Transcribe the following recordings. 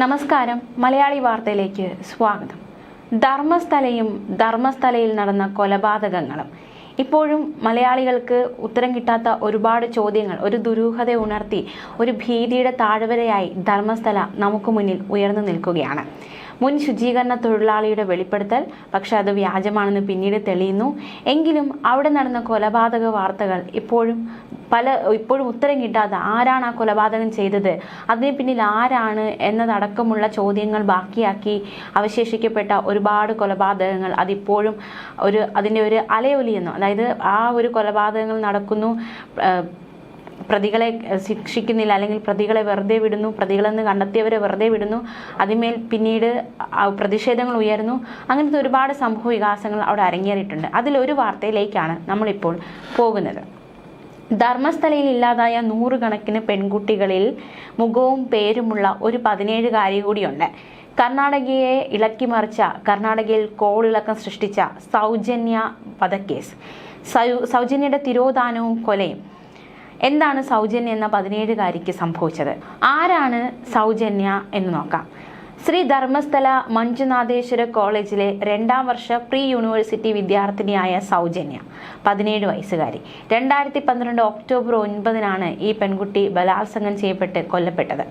നമസ്കാരം. മലയാളി വാർത്തയിലേക്ക് സ്വാഗതം. ധർമ്മസ്ഥലയും ധർമ്മസ്ഥലയിൽ നടന്ന കൊലപാതകങ്ങളും. ഇപ്പോഴും മലയാളികൾക്ക് ഉത്തരം കിട്ടാത്ത ഒരുപാട് ചോദ്യങ്ങൾ ഒരു ദുരൂഹത ഉണർത്തി ഒരു ഭീതിയുടെ താഴ്വരയായി ധർമ്മസ്ഥല നമുക്ക് മുന്നിൽ ഉയർന്നു നിൽക്കുകയാണ്. മുൻ ശുചീകരണ തൊഴിലാളിയുടെ വെളിപ്പെടുത്തൽ പക്ഷെ അത് വ്യാജമാണെന്ന് പിന്നീട് തെളിയുന്നു. എങ്കിലും അവിടെ നടന്ന കൊലപാതക വാർത്തകൾ ഇപ്പോഴും പല ഇപ്പോഴും ഉത്തരം കിട്ടാതെ ആരാണ് ആ കൊലപാതകം ചെയ്തത്? അതിന് പിന്നിൽ ആരാണ് എന്നതടക്കമുള്ള ചോദ്യങ്ങൾ ബാക്കിയാക്കി അവശേഷിക്കപ്പെട്ട ഒരുപാട് കൊലപാതകങ്ങൾ. അതിപ്പോഴും ഒരു അതിന്റെ ഒരു അലയൊലിയെന്നു അതായത് ആ ഒരു കൊലപാതകങ്ങൾ നടക്കുന്നു പ്രതികളെ ശിക്ഷിക്കുന്നില്ല അല്ലെങ്കിൽ പ്രതികളെ വെറുതെ വിടുന്നു പ്രതികളെന്ന് കണ്ടെത്തിയവരെ വെറുതെ വിടുന്നു അതിന്മേൽ പിന്നീട് പ്രതിഷേധങ്ങൾ ഉയർന്നു അങ്ങനത്തെ ഒരുപാട് സംഭവ വികാസങ്ങൾ അവിടെ അരങ്ങേറിയിട്ടുണ്ട്. അതിലൊരു വാർത്തയിലേക്കാണ് നമ്മളിപ്പോൾ പോകുന്നത്. ധർമ്മസ്ഥലയിൽ ഇല്ലാതായ നൂറുകണക്കിന് പെൺകുട്ടികളിൽ മുഖവും പേരുമുള്ള ഒരു പതിനേഴുകാരി കൂടിയുണ്ട്. കർണാടകയെ ഇളക്കിമറിച്ച കർണാടകയിൽ കോളിളക്കം സൃഷ്ടിച്ച സൗജന്യ വധക്കേസ്. സൗജന്യയുടെ തിരോധാനവും കൊലയും. എന്താണ് സൗജന്യ എന്ന പതിനേഴുകാരിക്ക് സംഭവിച്ചത്? ആരാണ് സൗജന്യ എന്ന് നോക്കാം. ശ്രീ ധർമ്മസ്ഥല മഞ്ജുനാഥേശ്വര കോളേജിലെ രണ്ടാം വർഷ പ്രീ യൂണിവേഴ്സിറ്റി വിദ്യാർത്ഥിനിയായ സൗജന്യ പതിനേഴ് വയസ്സുകാരി. രണ്ടായിരത്തി പന്ത്രണ്ട് ഒക്ടോബർ ഒൻപതിനാണ് ഈ പെൺകുട്ടി ബലാത്സംഗം ചെയ്യപ്പെട്ട് കൊല്ലപ്പെട്ടത്.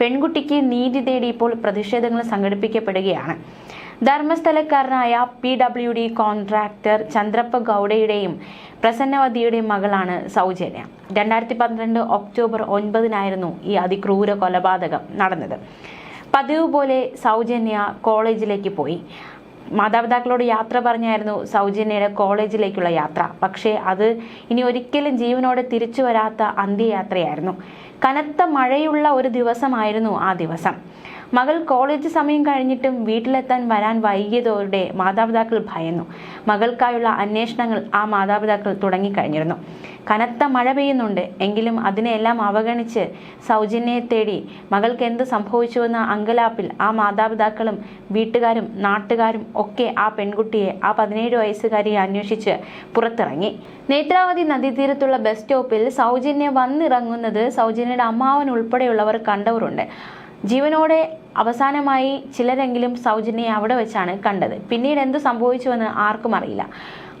പെൺകുട്ടിക്ക് നീതി തേടി ഇപ്പോൾ പ്രതിഷേധങ്ങൾ സംഘടിപ്പിക്കപ്പെടുകയാണ്. ധർമ്മസ്ഥലക്കാരനായ P W D contractor Chandrappa ഗൗഡയുടെയും പ്രസന്നവതിയുടെയും മകളാണ് സൗജന്യ. രണ്ടായിരത്തി പന്ത്രണ്ട് ഒക്ടോബർ ഒൻപതിനായിരുന്നു ഈ അതിക്രൂര കൊലപാതകം നടന്നത്. പതിവ് പോലെ സൗജന്യ കോളേജിലേക്ക് പോയി. മാതാപിതാക്കളോട് യാത്ര പറഞ്ഞായിരുന്നു സൗജന്യയുടെ കോളേജിലേക്കുള്ള യാത്ര. പക്ഷേ അത് ഇനി ഒരിക്കലും ജീവനോടെ തിരിച്ചു വരാത്ത അന്ത്യയാത്രയായിരുന്നു. കനത്ത മഴയുള്ള ഒരു ദിവസമായിരുന്നു ആ ദിവസം. മകൾ കോളേജ് സമയം കഴിഞ്ഞിട്ടും വീട്ടിലെത്താൻ വരാൻ വൈകിയതോടെ മാതാപിതാക്കൾ ഭയന്നു. മകൾക്കായുള്ള അന്വേഷണങ്ങൾ ആ മാതാപിതാക്കൾ തുടങ്ങിക്കഴിഞ്ഞിരുന്നു. കനത്ത മഴ പെയ്യുന്നുണ്ട്. എങ്കിലും അതിനെല്ലാം അവഗണിച്ച് സൗജന്യയെ തേടി മകൾക്ക് എന്ത് സംഭവിച്ചുവെന്ന അങ്കലാപ്പിൽ ആ മാതാപിതാക്കളും വീട്ടുകാരും നാട്ടുകാരും ഒക്കെ ആ പെൺകുട്ടിയെ ആ പതിനേഴ് വയസ്സുകാരിയെ അന്വേഷിച്ച് പുറത്തിറങ്ങി. നേത്രാവതി നദീതീരത്തുള്ള ബസ് സ്റ്റോപ്പിൽ സൗജന്യ വന്നിറങ്ങുന്നത് സൗജന്യയുടെ അമ്മാവൻ ഉൾപ്പെടെയുള്ളവർ കണ്ടവരുണ്ട്. ജീവനോടെ അവസാനമായി ചിലരെങ്കിലും സൗജന്യെ അവിടെ വെച്ചാണ് കണ്ടത്. പിന്നീട് എന്ത് സംഭവിച്ചുവെന്ന് ആർക്കും അറിയില്ല.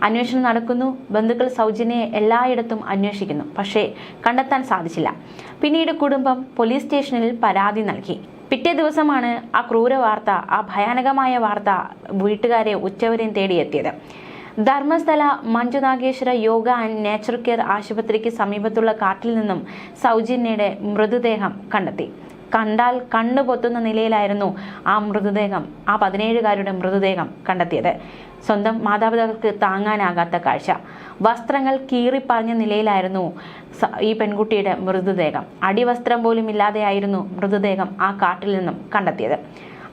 അന്വേഷണം നടക്കുന്നു. ബന്ധുക്കൾ സൗജന്യെ എല്ലായിടത്തും അന്വേഷിക്കുന്നു. പക്ഷേ കണ്ടെത്താൻ സാധിച്ചില്ല. പിന്നീട് കുടുംബം പോലീസ് സ്റ്റേഷനിൽ പരാതി നൽകി. പിറ്റേ ദിവസമാണ് ആ ക്രൂര വാർത്ത ആ ഭയാനകമായ വാർത്ത വീട്ടുകാരെ ഉച്ചവരെയും തേടിയെത്തിയത്. Dharmasthala Manjunageshwara yoga and nature care ആശുപത്രിക്ക് സമീപത്തുള്ള കാട്ടിൽ നിന്നും സൗജന്യയുടെ മൃതദേഹം കണ്ടെത്തി. കണ്ടാൽ കണ്ണു പൊത്തുന്ന നിലയിലായിരുന്നു ആ മൃതദേഹം ആ പതിനേഴുകാരുടെ മൃതദേഹം കണ്ടെത്തിയത്. സ്വന്തം മാതാപിതാക്കൾക്ക് താങ്ങാനാകാത്ത കാഴ്ച. വസ്ത്രങ്ങൾ കീറിപ്പറഞ്ഞ നിലയിലായിരുന്നു ഈ പെൺകുട്ടിയുടെ മൃതദേഹം. അടിവസ്ത്രം പോലും ഇല്ലാതെയായിരുന്നു മൃതദേഹം ആ കാട്ടിൽ നിന്നും കണ്ടെത്തിയത്.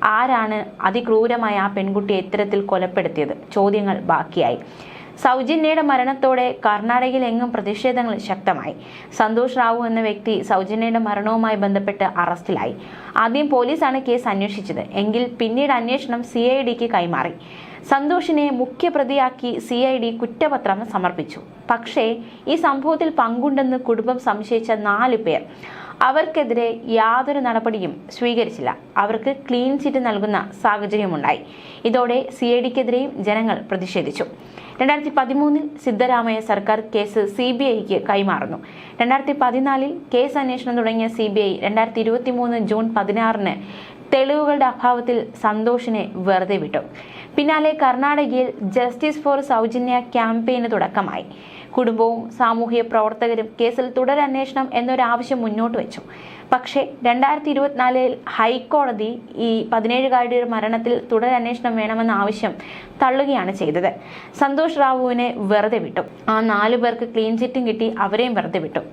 ആരാണ് അതിക്രൂരമായ ആ പെൺകുട്ടിയെ ഇത്തരത്തിൽ കൊലപ്പെടുത്തിയത്? ചോദ്യങ്ങൾ ബാക്കിയായി. സൗജന്യയുടെ മരണത്തോടെ കർണാടകയിൽ എങ്ങും പ്രതിഷേധങ്ങൾ ശക്തമായി. സന്തോഷ് റാവു എന്ന വ്യക്തി സൗജന്യയുടെ മരണവുമായി ബന്ധപ്പെട്ട് അറസ്റ്റിലായി. ആദ്യം പോലീസാണ് കേസ് അന്വേഷിച്ചത്. എങ്കിൽ പിന്നീട് അന്വേഷണം സി ഐ ഡിക്ക് കൈമാറി. സന്തോഷിനെ മുഖ്യപ്രതിയാക്കി സി ഐ ഡി കുറ്റപത്രം സമർപ്പിച്ചു. പക്ഷേ ഈ സംഭവത്തിൽ പങ്കുണ്ടെന്ന് കുടുംബം സംശയിച്ച നാല് പേർ. അവർക്കെതിരെ യാതൊരു നടപടിയും സ്വീകരിച്ചില്ല. അവർക്ക് ക്ലീൻ ചിറ്റ് നൽകുന്ന സാഹചര്യമുണ്ടായി. ഇതോടെ സി ഐ ഡിക്കെതിരെയും ജനങ്ങൾ പ്രതിഷേധിച്ചു. രണ്ടായിരത്തി പതിമൂന്നിൽ സിദ്ധരാമയ്യ സർക്കാർ കേസ് സി ബി ഐക്ക് കൈമാറുന്നു. രണ്ടായിരത്തി പതിനാലിൽ കേസ് അന്വേഷണം തുടങ്ങിയ സി ബി ഐ രണ്ടായിരത്തി ഇരുപത്തി മൂന്ന് ജൂൺ പതിനാറിന് തെളിവുകളുടെ അഭാവത്തിൽ സന്തോഷിനെ വെറുതെ വിട്ടു. പിന്നാലെ കർണാടകയിൽ ജസ്റ്റിസ് ഫോർ സൗജന്യ ക്യാമ്പയിന് തുടക്കമായി. കുടുംബവും സാമൂഹിക പ്രവർത്തകരും കേസിൽ തുടരന്വേഷണം എന്നൊരാവശ്യം മുന്നോട്ട് വെച്ചു. പക്ഷേ രണ്ടായിരത്തി ഇരുപത്തിനാലിൽ ഹൈക്കോടതി ഈ പതിനേഴുകാരുടെ മരണത്തിൽ തുടരന്വേഷണം വേണമെന്ന ആവശ്യം തള്ളുകയാണ് ചെയ്തത്. സന്തോഷ് റാവുവിനെ വെറുതെ വിട്ടു. ആ നാലു പേർക്ക് ക്ലീൻ ചിറ്റും കിട്ടി അവരെയും വെറുതെ വിട്ടു.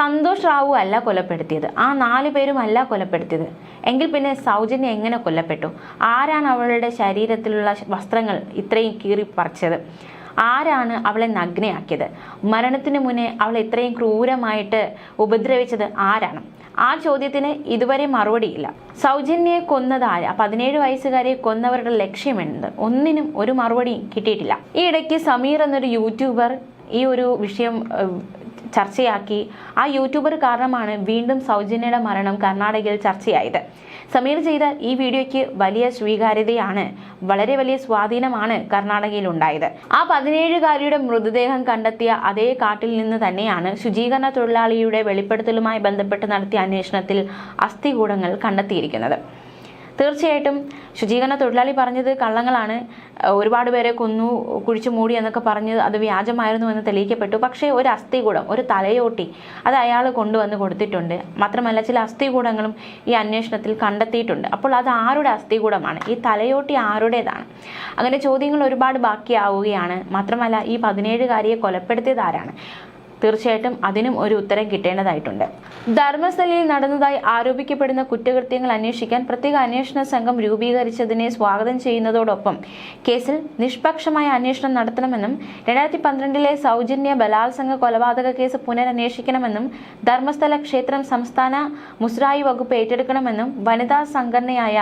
സന്തോഷ് റാവു അല്ല കൊലപ്പെടുത്തിയത്. ആ നാലു പേരും അല്ല കൊലപ്പെടുത്തിയത്. എങ്കിൽ പിന്നെ സൗജന്യ എങ്ങനെ കൊല്ലപ്പെട്ടു? ആരാണ് അവളുടെ ശരീരത്തിലുള്ള വസ്ത്രങ്ങൾ ഇത്രയും കീറി പറിച്ചത്? ആരാണ് അവളെ നഗ്നയാക്കിയത്? മരണത്തിന് മുന്നേ അവൾ ഇത്രയും ക്രൂരമായിട്ട് ഉപദ്രവിച്ചത് ആരാണ്? ആ ചോദ്യത്തിന് ഇതുവരെ മറുപടിയില്ല സൗജന്യയെ കൊന്നത് ആര്? പതിനേഴ് വയസ്സുകാരെ കൊന്നവരുടെ ലക്ഷ്യമെന്ത് ഒന്നിനും ഒരു മറുപടി കിട്ടിയിട്ടില്ല. ഈ ഇടയ്ക്ക് സമീർ എന്നൊരു യൂട്യൂബർ ഈ ഒരു വിഷയം ചർച്ചയാക്കി. ആ യൂട്യൂബർ കാരണമാണ് വീണ്ടും സൗജന്യയുടെ മരണം കർണാടകയിൽ ചർച്ചയായത്. സമീർ ചെയ്ത ഈ വീഡിയോയ്ക്ക് വലിയ സ്വീകാര്യതയാണ് വളരെ വലിയ സ്വാധീനമാണ് കർണാടകയിൽ ഉണ്ടായത് ആ പതിനേഴുകാരിയുടെ മൃതദേഹം കണ്ടെത്തിയ അതേ കാട്ടിൽ നിന്ന് തന്നെയാണ് ശുചീകരണ തൊഴിലാളിയുടെ വെളിപ്പെടുത്തലുമായി ബന്ധപ്പെട്ട് നടത്തിയ അന്വേഷണത്തിൽ അസ്ഥികൂടങ്ങൾ കണ്ടെത്തിയിരിക്കുന്നത്. തീർച്ചയായിട്ടും ശുചീകരണ തൊഴിലാളി പറഞ്ഞത് കള്ളങ്ങളാണ്. ഒരുപാട് പേരെ കൊന്നു കുഴിച്ചു മൂടി എന്നൊക്കെ പറഞ്ഞ് അത് വ്യാജമായിരുന്നു എന്ന് തെളിയിക്കപ്പെട്ടു. പക്ഷേ ഒരു അസ്ഥികൂടം ഒരു തലയോട്ടി അത് അയാൾ കൊണ്ടുവന്ന് കൊടുത്തിട്ടുണ്ട്. മാത്രമല്ല ചില അസ്ഥികൂടങ്ങളും ഈ അന്വേഷണത്തിൽ കണ്ടെത്തിയിട്ടുണ്ട്. അപ്പോൾ അത് ആരുടെ അസ്ഥികൂടമാണ്? ഈ തലയോട്ടി ആരുടേതാണ്? അങ്ങനെ ചോദ്യങ്ങൾ ഒരുപാട് ബാക്കിയാവുകയാണ്. മാത്രമല്ല ഈ പതിനേഴുകാരിയെ കൊലപ്പെടുത്തിയത് ആരാണ്? തീർച്ചയായിട്ടും അതിനും ഒരു ഉത്തരം കിട്ടേണ്ടതായിട്ടുണ്ട്. ധർമ്മസ്ഥലയിൽ നടന്നതായി ആരോപിക്കപ്പെടുന്ന കുറ്റകൃത്യങ്ങൾ അന്വേഷിക്കാൻ പ്രത്യേക അന്വേഷണ സംഘം രൂപീകരിച്ചതിനെ സ്വാഗതം ചെയ്യുന്നതോടൊപ്പം കേസിൽ നിഷ്പക്ഷമായ അന്വേഷണം നടത്തണമെന്നും രണ്ടായിരത്തി പന്ത്രണ്ടിലെ സൗജന്യ ബലാത്സംഗ കൊലപാതക കേസ് പുനരന്വേഷിക്കണമെന്നും ധർമ്മസ്ഥല ക്ഷേത്രം സംസ്ഥാന മുസ്രായി വകുപ്പ് ഏറ്റെടുക്കണമെന്നും വനിതാ സംഘടനയായ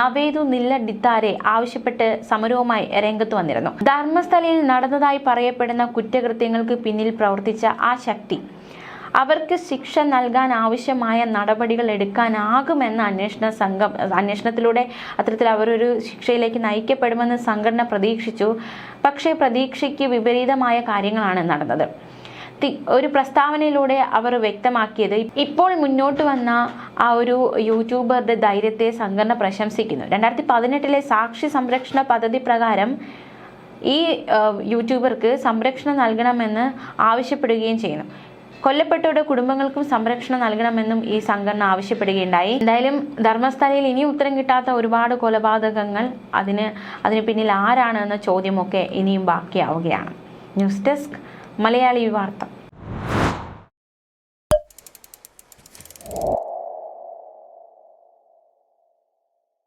നവേദു നില്ല ഡിത്താരെ ആവശ്യപ്പെട്ട് സമരവുമായി രംഗത്ത് വന്നിരുന്നു. ധർമ്മസ്ഥലയിൽ നടന്നതായി പറയപ്പെടുന്ന കുറ്റകൃത്യങ്ങൾക്ക് പിന്നിൽ പ്രവർത്തിച്ച ആ ശക്തി. അവർക്ക് ശിക്ഷ നൽകാൻ ആവശ്യമായ നടപടികൾ എടുക്കാനാകുമെന്ന അന്വേഷണ സംഘം അന്വേഷണത്തിലൂടെ അത്തരത്തിൽ അവരൊരു ശിക്ഷയിലേക്ക് നയിക്കപ്പെടുമെന്ന് സംഘടന പ്രതീക്ഷിച്ചു. പക്ഷേ പ്രതീക്ഷയ്ക്ക് വിപരീതമായ കാര്യങ്ങളാണ് നടന്നത്. ഒരു പ്രസ്താവനയിലൂടെ അവർ വ്യക്തമാക്കിയത് ഇപ്പോൾ മുന്നോട്ട് വന്ന ആ ഒരു യൂട്യൂബറുടെ ധൈര്യത്തെ സംഘടന പ്രശംസിക്കുന്നു. രണ്ടായിരത്തി പതിനെട്ടിലെ സാക്ഷി സംരക്ഷണ പദ്ധതി പ്രകാരം ഈ യൂട്യൂബർക്ക് സംരക്ഷണം നൽകണമെന്ന് ആവശ്യപ്പെടുകയും ചെയ്യുന്നു. കൊല്ലപ്പെട്ടവരുടെ കുടുംബങ്ങൾക്കും സംരക്ഷണം നൽകണമെന്നും ഈ സംഘടന ആവശ്യപ്പെടുകയുണ്ടായി. എന്തായാലും ധർമ്മസ്ഥലയിൽ ഇനി ഉത്തരം കിട്ടാത്ത ഒരുപാട് കൊലപാതകങ്ങൾ അതിന് അതിന് പിന്നിൽ ആരാണ് എന്ന ചോദ്യമൊക്കെ ഇനിയും ബാക്കിയാവുകയാണ്. ന്യൂസ് ഡെസ്ക് മലയാളി വാർത്ത.